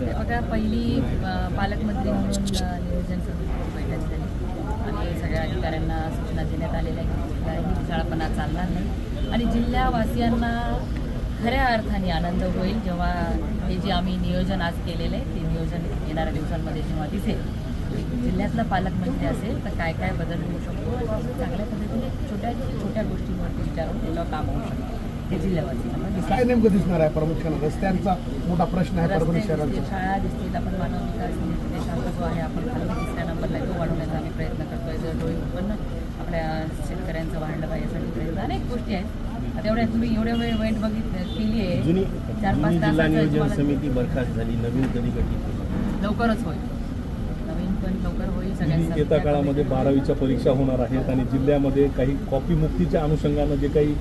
बघा पहिली पालकमंत्री म्हणून नियोजन समितीची बैठक झाली आणि सगळ्या अधिकाऱ्यांना सूचना देण्यात आलेल्या आहेत की शाळापणा चालणार नाही. आणि जिल्ह्यावासियांना खऱ्या अर्थाने आनंद होईल जेव्हा हे जे आम्ही नियोजन आज केलेलं आहे ते नियोजन येणाऱ्या दिवसांमध्ये जेव्हा दिसेल जिल्ह्यातला पालकमंत्री असेल तर काय काय बदल होऊ शकतो चांगल्या पद्धतीने छोट्या छोट्या गोष्टींवरती विचारून त्याच्यावर काम होऊ शकतो. काय नेमकं दिसणार आहे प्रामुख्यानं रस्त्यांचा मोठा प्रश्न आहे परभणी शहराचा शाळा दिसतील आपण मानव विकास निर्देशांक जो आहे आपण खाली तिसऱ्या नंबरला तो वाढवण्याचा आम्ही प्रयत्न करतोय. जर डोळे उत्पन्न आपल्या शेतकऱ्यांचं वाढलं पाहिजे यासाठी प्रयत्न अनेक गोष्टी आहेत. आता एवढ्या तुम्ही एवढ्या वेळ वेट बघित केली आहे. जुनी चार पाच तासाचं नियोजन समिती बरखास्त झाली नवीन कधी गठीत लवकरच होईल. लवकर होईल येत्या काळामध्ये बारावीच्या परीक्षा होणार आहेत आणि जिल्ह्यामध्ये काही कॉपी मुक्तीच्या अनुषंगानं जे काही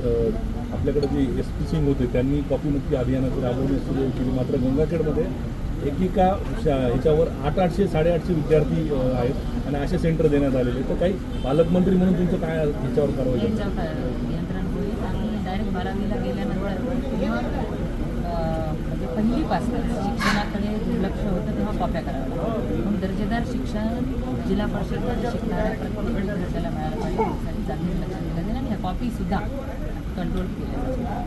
आपल्याकडे जे एस पी सिंग होते त्यांनी कॉपी मुक्ती अभियानाची राबवणी सुरू केली. मात्र गंगाखेडमध्ये एकेका ह्याच्यावर आठ आठशे साडेआठशे विद्यार्थी आहेत आणि असे सेंटर देण्यात आलेले तर काही पालकमंत्री म्हणून तुमचं काय ह्याच्यावर कारवाई नियंत्रण होईल आणि डायरेक्ट बारावीला गेल्यानंतर किंवा अं, म्हणजे पहिलीपासून शिक्षणाकडे दुर्लक्ष कॉप्या कराव्या दर्जेदार शिक्षण जिल्हा परिषदमध्ये शिकणाऱ्या प्रत्येक विद्यार्थ्याला मिळालं पाहिजे यासाठी चांगली लक्ष दिलं जाईल आणि ह्या कॉपीसुद्धा कंट्रोल केल्या